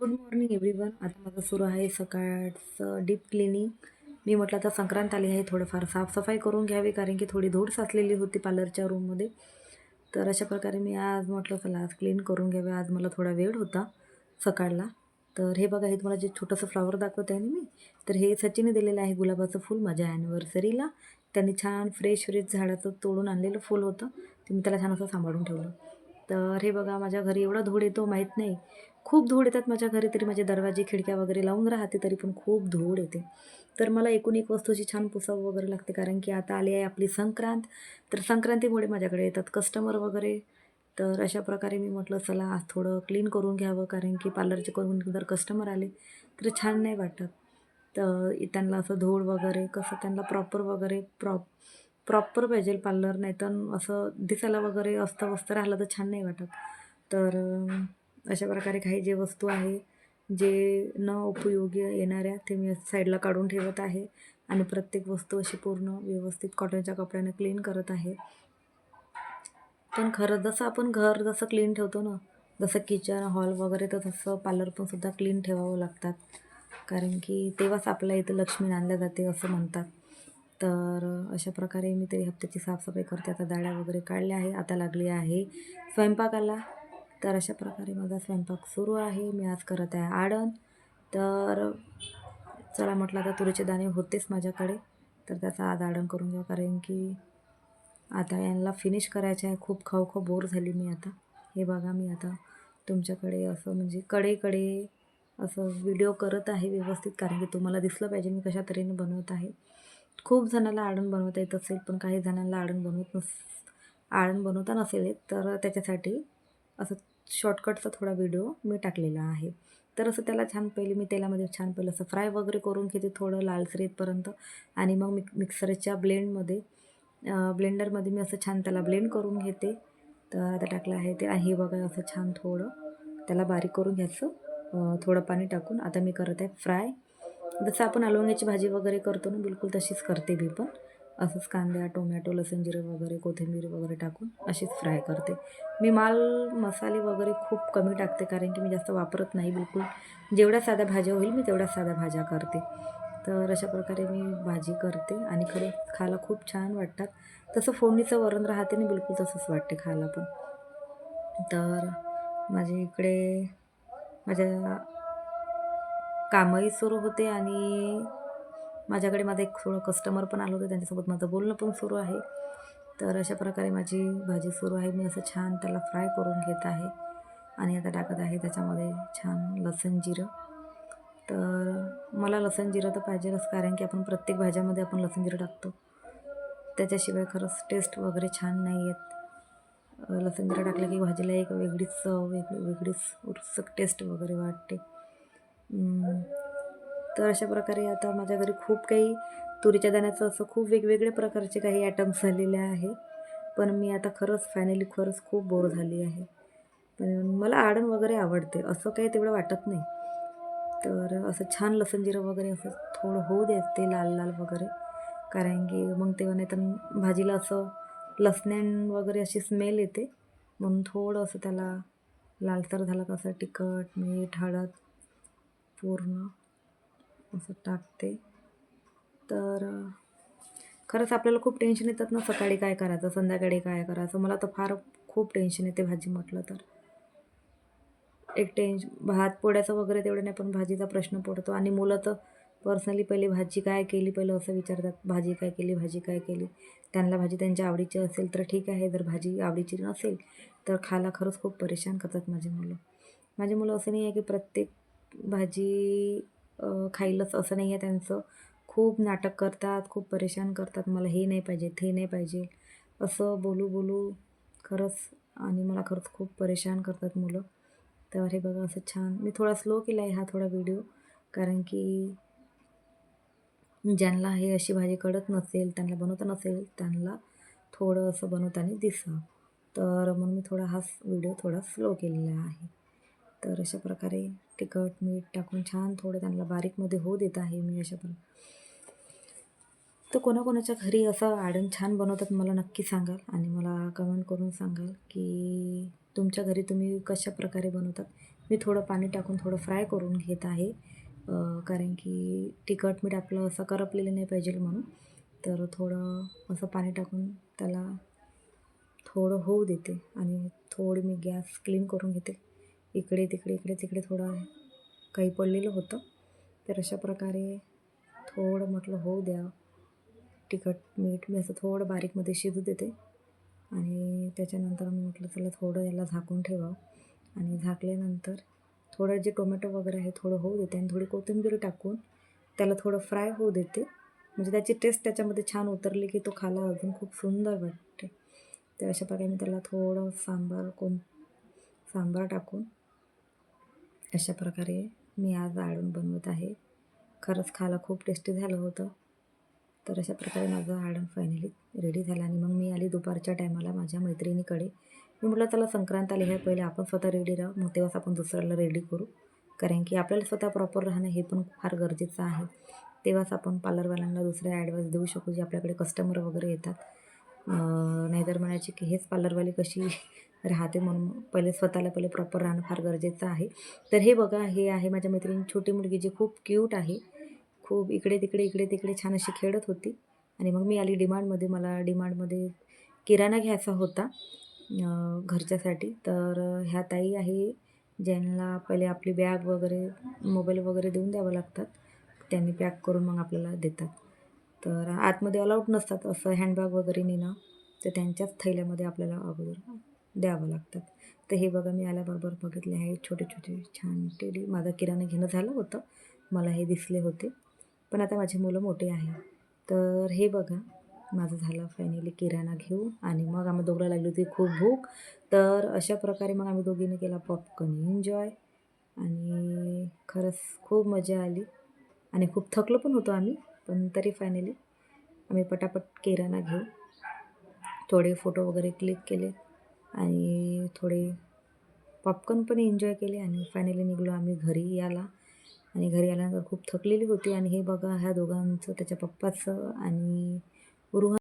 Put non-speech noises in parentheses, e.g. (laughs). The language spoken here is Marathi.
गुड मॉर्निंग एव्हरीवन आता माझं सुरू आहे सकाळचं डीप क्लिनिंग मी म्हटलं आता संक्रांत आली आहे थोडंफार साफसफाई करून घ्यावी कारण की थोडी धूळ साचलेली होती पार्लरच्या रूममध्ये तर अशा प्रकारे मी आज म्हटलं चला आज क्लीन करून घ्यावे. आज मला थोडा वेळ होता सकाळला. तर हे बघा हे तुम्हाला जे छोटंसं फ्लावर दाखवत आहे ना मी तर हे सचिनने दिलेलं आहे गुलाबाचं फूल माझ्या ॲनिव्हर्सरीला त्यांनी छान फ्रेश फ्रेश झाडाचं तोडून आणलेलं फूल होतं. ते मी त्याला छान असं सांभाळून ठेवलं. तर हे बघा माझ्या घरी एवढा धूळ येतो माहीत नाही. खूप धूळ येतात माझ्या घरी तरी माझे दरवाजे खिडक्या वगैरे लावून राहते तरी पण खूप धूळ येते. तर मला एकूण एक वस्तूची छान पुसावं वगैरे लागते कारण की आता आली आहे आपली संक्रांत. तर संक्रांतीमुळे माझ्याकडे येतात कस्टमर वगैरे. तर अशा प्रकारे मी म्हटलं चला आज थोडं क्लीन करून घ्यावं कारण की पार्लरचे करून जर कस्टमर आले तर छान नाही वाटत. तर त्यांना असं धूळ वगैरे कसं त्यांना प्रॉपर वगैरे प्रॉप प्रॉपर पाहिजे पार्लर नाही तर असं दिसायला वगैरे अस्ताव्यस्त राहिलं तर छान नाही वाटत. तर अशा प्रकारे काही जे वस्तू आहे जे न उपयोगी येणाऱ्या ते मी साईडला काढून ठेवत आहे आणि प्रत्येक वस्तू अशी पूर्ण व्यवस्थित कॉटनच्या कपड्याने क्लीन करत आहे. पण खरं जसं आपण घर जसं क्लीन ठेवतो ना जसं किचन हॉल वगैरे तर तसं पार्लर पण सुद्धा क्लीन ठेवावं लागतात. कारण की तेव्हाच आपल्या इथं लक्ष्मी आणल्या जाते असं म्हणतात. तर अशा प्रकारे मी तरी हप्त्याची साफसफाई करते. आता दाड्या वगैरे काढल्या आहे आता लागली आहे स्वयंपाकाला. तर अशा प्रकारे माझा स्वयंपाक सुरू आहे. मी आज करत आहे आडण तर चला म्हटलं आता तुरीचे दाणे होतेच माझ्याकडे. तर त्याचा आज आडण करून घ्या. कारण की आता यांना फिनिश करायचे आहे. खूप खाऊ खाऊ बोर झाली मी आता. हे बघा मी आता तुमच्याकडे असं म्हणजे कडेकडे असं व्हिडिओ करत आहे व्यवस्थित. कारण की तुम्हाला दिसलं पाहिजे मी कशा तऱ्हेने बनवत आहे. खूप जणांना आडण बनवता येत असेल पण काही जणांना आडण बनवत नस आडण बनवता नसेल येत तर त्याच्यासाठी असं शॉर्टकटचा थोडा व्हिडिओ मी टाकलेला आहे. तर असं त्याला छान पहिले मी तेलामध्ये छान पहिलं असं फ्राय वगैरे करून घेते थोडं लालसर येतपर्यंत आणि मग मिक मिक्सरच्या ब्लेंडमध्ये ब्लेंडरमध्ये मी असं छान त्याला ब्लेंड करून घेते. तर आता टाकलं आहे ते. आहे बघा असं छान थोडं त्याला बारीक करून घ्यायचं. थोडं पाणी टाकून. आता मी करत आहे फ्राय जसं आपण अलवंग्याची भाजी वगैरे करतो ना बिलकुल तशीच करते मी पण. असंच कांदा टोमॅटो लसूण जिरे वगैरे कोथिंबीर वगैरे टाकून अशीच फ्राय करते. मी माल मसाले वगैरे खूप कमी टाकते कारण की मी जास्त वापरत नाही बिलकुल. जेवढ्या साध्या भाज्या होईल मी तेवढ्या साध्या भाज्या करते. तर अशा प्रकारे मी भाजी करते आणि खरं खायला खूप छान वाटतात. तसं फोडणीचं वरण राहते ना बिलकुल तसंच वाटते खायला पण. तर माझ्या इकडे माझ्या कामही सुरू होते आणि माझ्याकडे माझं एक थोडं कस्टमर पण आलं होतं. त्यांच्यासोबत माझं बोलणं पण सुरू आहे. तर अशा प्रकारे माझी भाजी सुरू आहे. मी असं छान त्याला फ्राय करून घेत आहे. आणि आता टाकत आहे. त्याच्यामध्ये छान लसण जिरं. तर मला लसण जिरं तर पाहिजेलच. कारण की आपण प्रत्येक भाज्यामध्ये आपण लसण जिरं टाकतो. त्याच्याशिवाय खरंच टेस्ट वगैरे छान नाही येत. लसण जिरं टाकलं की भाजीला एक वेगळीच चव वेगळी वेगळीच उत्सुक टेस्ट वगैरे वाटते. तर अशा प्रकारे आता माझ्या घरी खूप काही तुरीच्या दाण्याचं असं खूप वेगवेगळ्या प्रकारचे काही ॲटम्स झालेले आहे. पण मी आता खरंच फायनली खरंच खूप बोर झाली आहे. पण मला आडण वगैरे आवडते असं काही तेवढं वाटत नाही. तर असं छान लसण जिरं वगैरे असं थोडं होऊ देते लाल लाल वगैरे. कारण की मग तेव्हा नाही तर भाजीला असं लसण्यान वगैरे अशी स्मेल येते. म्हणून थोडं असं त्याला लालसर झालं कसं तिखट मीठ हळद पूर्ण असं टाकते. तर खरंच आपल्याला खूप टेन्शन येतात ना सकाळी काय करायचं संध्याकाळी काय करायचं. मला तर फार खूप टेन्शन येते भाजी म्हटलं तर. एक टेन्श भात पोळ्याचं वगैरे तेवढं नाही पण भाजीचा प्रश्न पडतो. आणि मुलं तर पर्सनली पहिले भाजी काय केली पहिलं असं विचारतात भाजी काय केली भाजी काय केली? त्यांना भाजी त्यांच्या आवडीची असेल तर ठीक आहे जर भाजी आवडीची नसेल तर खायला खरंच खूप परेशान करतात माझी मुलं. माझी मुलं असं नाही आहे की प्रत्येक भाजी खाईलच असं नाही आहे त्यांचं. खूप नाटक करतात खूप परेशान करतात. मला हे नाही पाहिजे ते नाही पाहिजे. असं बोलू बोलू खरंच आणि मला खरंच खूप परेशान करतात मुलं. तर हे बघा असं छान. मी थोडा स्लो केला आहे हा थोडा व्हिडिओ कारण की ज्यांना हे अशी भाजी कळत नसेल त्यांना बनवता नसेल त्यांना थोडं असं बनवताना दिसं तर म्हणून मी थोडा हा व्हिडिओ थोडा स्लो केलेला आहे. तर अशा प्रकारे तिखट मीठ टाकून छान थोडं त्यांना बारीकमध्ये होऊ देत आहे मी अशा प्रकारे. तर कोणाकोणाच्या घरी असं आडण छान बनवतात मला नक्की सांगाल आणि मला कमेंट करून सांगाल की तुमच्या घरी तुम्ही कशा प्रकारे बनवतात. मी थोडं पाणी टाकून थोडं फ्राय करून घेत आहे. कारण की तिखट मीठ आपलं असं करपलेलं नाही पाहिजे म्हणून. तर थोडं असं पाणी टाकून त्याला थोडं होऊ देते आणि थोडी मी गॅस क्लीन करून घेते. इकडे तिकडे इकडे तिकडे थोडं काही पडलेलं होतं. तर अशा प्रकारे थोडं म्हटलं होऊ द्या. तिखट मीठ मी असं थोडं बारीकमध्ये शिजू देते. आणि त्याच्यानंतर मी म्हटलं चला थोडं याला झाकून ठेवावं. आणि झाकल्यानंतर थोडं जे टोमॅटो वगैरे आहे थोडं होऊ देते आणि थोडी कोथिंबीर टाकून त्याला थोडं फ्राय होऊ देते. म्हणजे त्याची टेस्ट त्याच्यामध्ये छान उतरली की तो खाला अजून खूप सुंदर वाटते. तर अशा प्रकारे मी त्याला थोडं सांबार कोण सांबार टाकून अशा प्रकारे मी आज आळून बनवत आहे. खरंच खायला खूप टेस्टी झालं होतं. तर अशा प्रकारे माझं आळण फायनली रेडी झालं आणि मग मी आली दुपारच्या टायमाला माझ्या मैत्रिणीकडे. मी म्हटलं त्याला संक्रांत आली ह्या पहिले आपण स्वतः रेडी राहू. मग तेव्हाच आपण दुसऱ्याला रेडी करू. कारण की आपल्याला स्वतः प्रॉपर राहणं हे पण फार गरजेचं आहे. तेव्हाच आपण पार्लरवाल्यांना दुसऱ्या ॲडवाईस देऊ शकू जे आपल्याकडे कस्टमर वगैरे येतात. नाहीतर म्हणायचे की हेच पार्लरवाली कशी (laughs) राहते म्हणून पहिले स्वतःला पहिले प्रॉपर राहणं फार गरजेचं आहे. तर हे बघा हे आहे माझ्या मैत्रिणी छोटी मुलगी जी खूप क्यूट आहे. खूप इकडे तिकडे इकडे तिकडे छान अशी खेळत होती. आणि मग मी आली डिमांडमध्ये मला डिमांडमध्ये किराणा घ्यायचा होता घरच्यासाठी. तर ह्या ताई आहे ज्यांना पहिले आपली बॅग वगैरे मोबाईल वगैरे देऊन द्यावं लागतात. त्यांनी पॅक करून मग आपल्याला देतात. तर आतमध्ये अलाउड नसतात असं हँडबॅग वगैरे नेणं. तर त्यांच्याच थैल्यामध्ये आपल्याला अगोदर द्यावं लागतात. तर हे बघा मी आल्याबरोबर बघितले आहे छोटे छोटे छान टेडी माझं किराणा घेणं झालं होतं. मला हे दिसले होते. पण आता माझी मुलं मोठी आहे. तर हे बघा माझं झालं फायनली किराणा घेऊ आणि मग आम्ही दोघं लागली होती खूप भूक. तर अशा प्रकारे मग आम्ही दोघींनी केला पॉपकॉर्न एन्जॉय आणि खरंच खूप मजा आली. आणि खूप थकलो पण होतो आम्ही. पण तरी फायनली आम्ही पटापट किराणा घेऊ. थोडे फोटो वगैरे क्लिक केले आणि थोडे पॉपकॉर्न पण एन्जॉय केले आणि फायनली निघलो आम्ही घरी याला आणि घरी आल्यानंतर खूप थकलेली होती आणि हे बघा ह्या दोघांचं त्याच्या पप्पाचं आणि रुहा